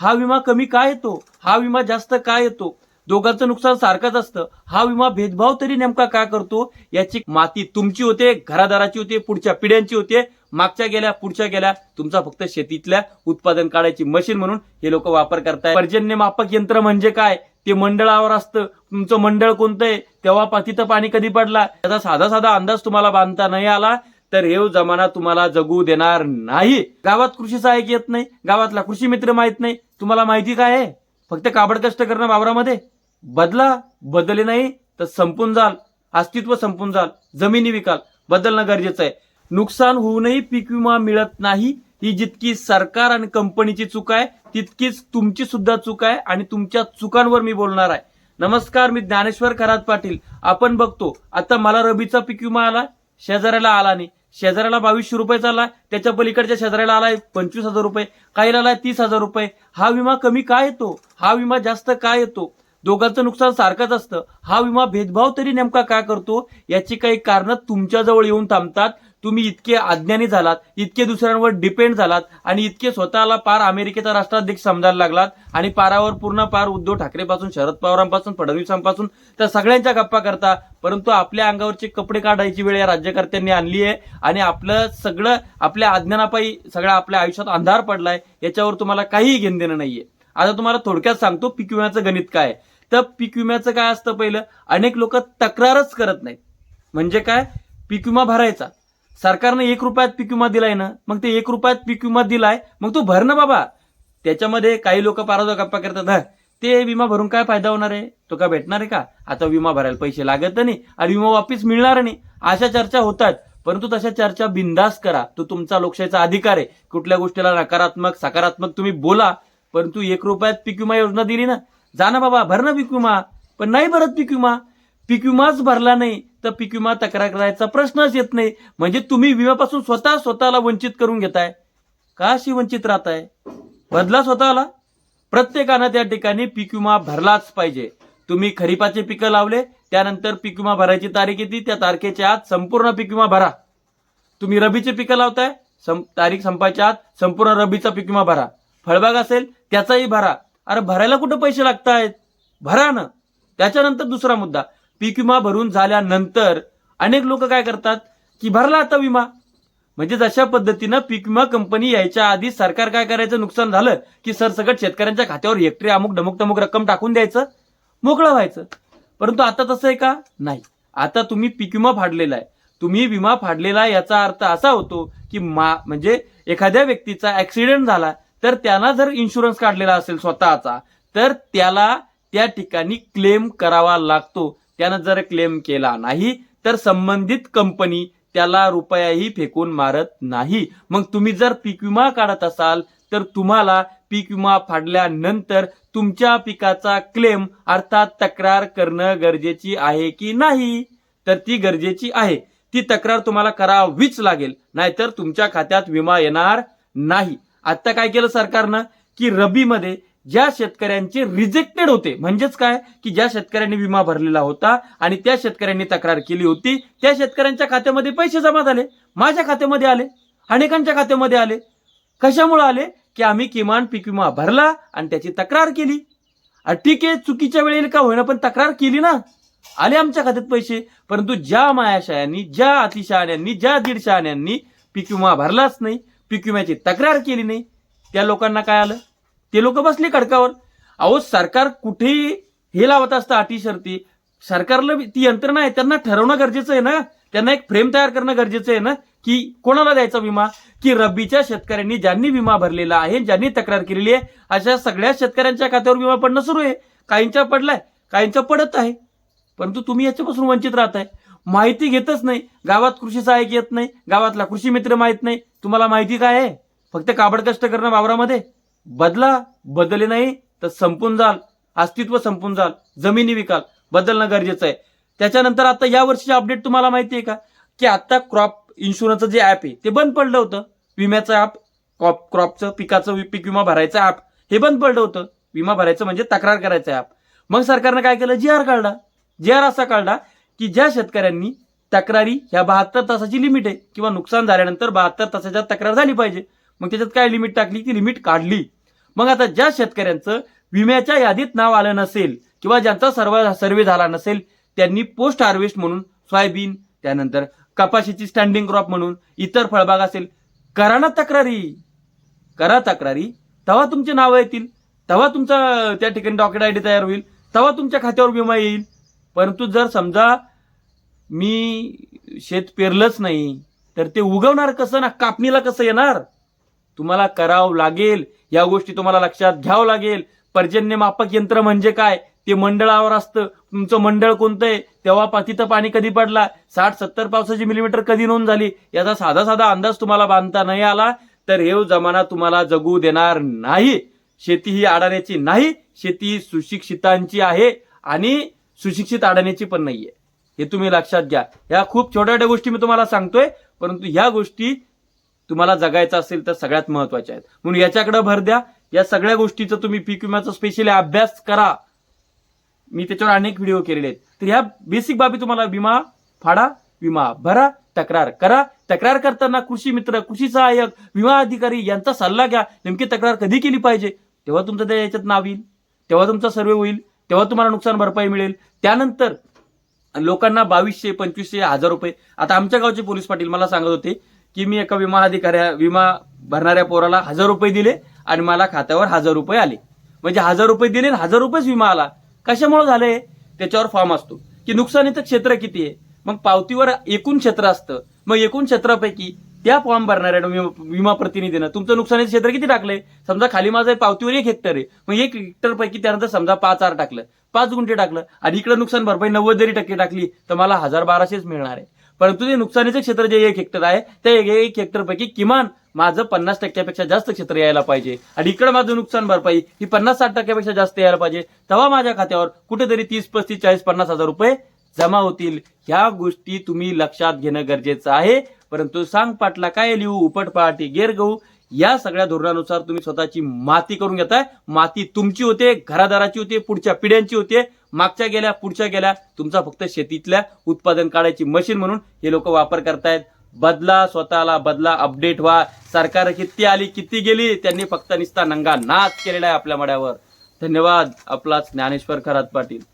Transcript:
हा विमा कमी का येतो? हा विमा जास्त का येतो? दोघांचं नुकसान सारखंच असतं. हा विमा भेदभाव तरी नेमका का करतो? याची माती तुमची होते घरादाराची होते पुढच्या पिढ्यांची होते मागच्या गेल्या पुढच्या गेल्या. तुमचा फक्त शेतीतल्या उत्पादन काढायची मशीन म्हणून हे लोक वापर करताय पर्जन्य मापक यंत्र म्हणजे काय? ते मंडळावर असतं. तुमचं मंडळ कोणतं आहे? तेव्हा पा- तिथं पाणी कधी पडला? त्याचा साधा साधा अंदाज तुम्हाला बांधता नाही आला. तर हे जमाना तुम्हाला जगू देणार नाही. गावात कृषी सहाय्यक येत नाही गावातला कृषी मित्र माहीत नाही. तुम्हाला माहिती काय आहे? फक्त काबड कष्ट करणं वावरामध्ये. बदला बदले नाही तर संपून जाल. अस्तित्व संपून जाल. जमिनी विकाल. बदलणं गरजेचं आहे. नुकसान होऊनही पीक विमा मिळत नाही. ही जितकी सरकार आणि कंपनीची चूक आहे तितकीच तुमची सुद्धा चूक आहे आणि तुमच्या चुकांवर मी बोलणार आहे. नमस्कार मी ज्ञानेश्वर खरात पाटील. आपण बघतो आता मला रबीचा पीक विमा आला शेजाऱ्याला आला नाही. शेजाऱ्याला बावीसशे रुपये चालला त्याच्या पलीकडच्या शेजाऱ्याला आलाय पंचवीस हजार रुपये काहीला आलाय तीस हजार रुपये. हा विमा कमी का येतो? हा विमा जास्त का येतो? दोघांचं नुकसान सारखंच असतं. हा विमा भेदभाव तरी नेमका का करतो? याची काही कारणं तुमच्याजवळ येऊन थांबतात. तुम्ही इतके अज्ञानी झालात इतके दुसऱ्यांवर डिपेंड झालात आणि इतके स्वतःला पार अमेरिकेचा राष्ट्राध्यक्ष समजायला लागलात आणि पारावर पूर्ण पार उद्धव ठाकरेपासून शरद पवारांपासून फडणवीसांपासून तर सगळ्यांच्या गप्पा करता. परंतु आपल्या अंगावरचे कपडे काढायची वेळ या राज्यकर्त्यांनी आणली आहे आणि आपलं सगळं आपल्या अज्ञानापायी सगळं आपल्या आयुष्यात अंधार पडलाय याच्यावर तुम्हाला काहीही घेणं देणं नाहीये. आता तुम्हाला थोडक्यात सांगतो पीक विम्याचं गणित काय आहे. तर पीक विम्याचं काय असतं पहिलं? अनेक लोक तक्रारच करत नाहीत. म्हणजे काय? पीक विमा भरायचा. सरकारनं एक रुपयात पीक विमा दिलाय ना मग ते एक रुपयात पीक विमा दिलाय मग तू भर ना बाबा. त्याच्यामध्ये काही लोक पाराजो गप्पा करतात ते विमा भरून काय फायदा होणार आहे? तो काय भेटणार आहे का? आता विमा भरायला पैसे लागत नाही आणि विमा वापिस मिळणार नाही. अशा चर्चा होतात परंतु तशा चर्चा बिंदास करा. तो तुमचा लोकशाहीचा अधिकार आहे. कुठल्या गोष्टीला नकारात्मक सकारात्मक तुम्ही बोला परंतु एक रुपयात पीक विमा योजना दिली ना जा ना बाबा भर ना पीक विमा. पण नाही भरत पीक विमा. पीक विमाच भरला नाही. तर पीक विमा तक्रार करायचा प्रश्नच येत नाही. म्हणजे तुम्ही विम्यापासून स्वतः स्वतःला वंचित करून घेताय. का अशी वंचित राहताय? बदला स्वतःला? प्रत्येकानं त्या ठिकाणी पीक विमा भरलाच पाहिजे. तुम्ही खरीपाचे पिकं लावले त्यानंतर पीक विमा भरायची तारीख येते त्या तारखेच्या आत संपूर्ण पीक विमा भरा. तुम्ही रबीचे पिकं लावताय सं- तारीख संपायच्या आत संपूर्ण रबीचा पीक विमा भरा. फळबाग असेल त्याचाही भरा. अरे भरायला कुठं पैसे लागतायत? भरा ना. त्याच्यानंतर दुसरा मुद्दा. पीक विमा भरून झाल्यानंतर अनेक लोक काय करतात की भरला आता विमा. म्हणजे जशा पद्धतीनं पीक विमा कंपनी यायच्या आधी सरकार काय करायचं? नुकसान झालं की सरसकट शेतकऱ्यांच्या खात्यावर हेक्टरी अमुक डमुक टमुक रक्कम टाकून द्यायचं? मोकळं व्हायचं. परंतु आता तसं आहे का? नाही. आता तुम्ही पीक विमा फाडलेला आहे. तुम्ही विमा फाडलेला आहे याचा अर्थ असा होतो की मा म्हणजे एखाद्या व्यक्तीचा ऍक्सिडेंट झाला तर त्याला जर इन्शुरन्स काढलेला असेल स्वतःचा तर त्याला त्या ठिकाणी क्लेम करावा लागतो. त्यानं जर क्लेम केला नाही तर संबंधित कंपनी त्याला रुपयाही फेकून मारत नाही. मग तुम्ही जर पीक विमा काढत असाल तर तुम्हाला पीक विमा फाडल्यानंतर तुमच्या पिकाचा क्लेम अर्थात तक्रार करणं गरजेची आहे की नाही? तर ती गरजेची आहे. ती तक्रार तुम्हाला करावीच लागेल नाहीतर तुमच्या खात्यात विमा येणार नाही. आता काय केलं सरकारनं? की रबीमध्ये ज्या शेतकऱ्यांचे रिजेक्टेड होते. म्हणजेच काय? की ज्या शेतकऱ्यांनी विमा भरलेला होता आणि त्या शेतकऱ्यांनी तक्रार केली होती त्या शेतकऱ्यांच्या खात्यामध्ये पैसे जमा झाले. माझ्या खात्यामध्ये आले. अनेकांच्या खात्यामध्ये आले. कशामुळे आले? की आम्ही किमान पीक विमा भरला आणि त्याची तक्रार केली. ठीक आहे चुकीच्या वेळेला का होईना पण तक्रार केली ना. आले आमच्या खात्यात पैसे. परंतु ज्या मायाशायांनी ज्या अतिशहाण्यांनी ज्या दीडशहाण्यांनी पीक विमा भरलाच नाही पीक विम्याची तक्रार केली नाही त्या लोकांना काय आलं? ते लोक बसले खडकावर. अहो सरकार कुठेही हे लावत असतं अटी शर्ती सरकारला ती यंत्रणा आहे त्यांना ठरवणं गरजेचं आहे ना? त्यांना एक फ्रेम तयार करणं गरजेचं आहे ना? की कोणाला द्यायचा विमा? की रब्बीच्या शेतकऱ्यांनी ज्यांनी विमा भरलेला आहे ज्यांनी तक्रार केलेली आहे अशा सगळ्या शेतकऱ्यांच्या खात्यावर विमा पडणं सुरू आहे. काहींचा पडलाय काहींचा पडत आहे. परंतु तुम्ही याच्यापासून वंचित राहताय. माहिती घेतच नाही. गावात कृषी सहाय्यक येत नाही. गावातला कृषी मित्र माहीत नाही. तुम्हाला माहिती काय आहे? फक्त काबड कष्ट करणं वावरामध्ये? बदला बदले नाही तर संपून जाल अस्तित्व संपून जाल जमिनी विकाल बदलणं गरजेचं आहे. त्याच्यानंतर आता या वर्षीचे अपडेट तुम्हाला माहिती आहे का? की आता क्रॉप इन्शुरन्सचं जे ॲप आहे ते बंद पडलं होतं. विम्याचं ॲप क्रॉप क्रॉपचं पिकाचं पीक विमा भरायचं ॲप हे बंद पडलं होतं. विमा भरायचं म्हणजे तक्रार करायचं ॲप मग सरकारनं काय केलं? जी आर काढला. जी आर असा काढला की ज्या शेतकऱ्यांनी तक्रारी ह्या बहात्तर तासाची लिमिट आहे किंवा नुकसान झाल्यानंतर बहात्तर तासाच्या तक्रार झाली पाहिजे. मग त्याच्यात काय लिमिट टाकली? ती लिमिट काढली. मग आता ज्या शेतकऱ्यांचं विम्याच्या यादीत नाव आलं नसेल किंवा ज्यांचा सर्व सर्वे झाला नसेल त्यांनी पोस्ट हार्वेस्ट म्हणून सोयाबीन त्यानंतर कपाशीची स्टँडिंग क्रॉप म्हणून इतर फळबाग असेल करा ना तक्रारी. करा तक्रारी. तेव्हा तुमचे नावं येतील. तेव्हा तुमचा त्या ठिकाणी डॉक्युमेंट आय डी तयार होईल. तेव्हा तुमच्या खात्यावर विमा येईल. परंतु जर समजा मी शेत पेरलंच नाही तर ते उगवणार कसं ना? कापणीला कसं येणार? तुम्हाला करावं लागेल या गोष्टी तुम्हाला लक्षात घ्यावं लागेल. पर्जन्यमापक यंत्र म्हणजे काय? ते मंडळावर असतं. तुमचं मंडळ कोणतं आहे? तेव्हा पा- तिथं पाणी कधी पडला? साठ सत्तर पावसाची मिलीमीटर कधी नोंद झाली? याचा साधा साधा अंदाज तुम्हाला बांधता नाही आला. तर हे जमाना तुम्हाला जगू देणार नाही. शेती ही अडाण्याची नाही. शेती ही सुशिक्षितांची आहे आणि सुशिक्षित अडाण्याची पण नाहीये. हे तुम्ही लक्षात घ्या. ह्या खूप छोट्या छोट्या गोष्टी मी तुम्हाला सांगतोय परंतु ह्या गोष्टी तुम्हाला जगायचं असेल तर सगळ्यात महत्त्वाच्या आहेत. म्हणून याच्याकडे भर द्या. या सगळ्या गोष्टीचा तुम्ही पीक विम्याचा स्पेशली अभ्यास करा. मी त्याच्यावर अनेक व्हिडिओ केलेले आहेत. तर ह्या बेसिक बाबी तुम्हाला विमा फाडा विमा भरा तक्रार करा. तक्रार करताना कृषी मित्र कृषी सहाय्यक विमा अधिकारी यांचा सल्ला घ्या. नेमकी तक्रार कधी केली पाहिजे? तेव्हा तुमचं त्या याच्यात नाव येईल. तेव्हा तुमचा सर्वे होईल. तेव्हा तुम्हाला नुकसान भरपाई मिळेल. त्यानंतर लोकांना बावीसशे पंचवीसशे हजार रुपये. आता आमच्या गावचे पोलीस पाटील मला सांगत होते की मी एका विमा अधिकाऱ्या विमा भरणाऱ्या पोराला हजार रुपये दिले आणि मला खात्यावर हजार रुपये आले. म्हणजे हजार रुपये दिले आणि हजार रुपयेच विमा आला. कशामुळे झाले त्याच्यावर फॉर्म असतो. की नुकसानीचं क्षेत्र किती आहे? मग पावतीवर एकूण क्षेत्र असतं. मग एकूण क्षेत्रापैकी त्या फॉर्म भरणाऱ्या विमा- प्रतिनिधीनं तुमचं नुकसानीचं क्षेत्र किती टाकलंय? समजा खाली माझं पावतीवर एक हेक्टर आहे. मग एक हेक्टरपैकी त्यानंतर समजा पाच आर टाकलं. पाच गुंठे टाकलं. आणि इकडं नुकसान भरपाई नव्वद जरी टक्के टाकली तर मला हजार बाराशेच मिळणार आहे. परंतु ते नुकसानीचं क्षेत्र जे एक हेक्टर आहे त्या एक- हेक्टरपैकी किमान माझं पन्नास टक्क्यापेक्षा जास्त क्षेत्र यायला पाहिजे. आणि इकडं माझं नुकसान भरपाई ही पन्नास साठ टक्क्यापेक्षा जास्त यायला पाहिजे. तेव्हा माझ्या खात्यावर कुठेतरी तीस पस्तीस चाळीस पन्नास हजार रुपये जमा होतील. ह्या गोष्टी तुम्ही लक्षात घेणं गरजेचं आहे. परंतु सांग पाटला काय लिहू? उपट पहाटी गेर गहू? या सगळ्या धोरणानुसार तुम्ही स्वतःची माती करून घेताय. माती तुमची होते घरादाराची होते पुढच्या पिढ्यांची होते. मागच्या गेल्या पुढच्या गेल्या तुमचा फक्त शेतीतल्या उत्पादन काढायची मशीन म्हणून हे लोक वापर करतायत. बदला स्वतःला बदला अपडेट व्हा. सरकार किती आली किती गेली त्यांनी फक्त निस्ता नंगा नाच केलेला आहे आपल्या मड्यावर. धन्यवाद. आपलाच ज्ञानेश्वर खरात पाटील.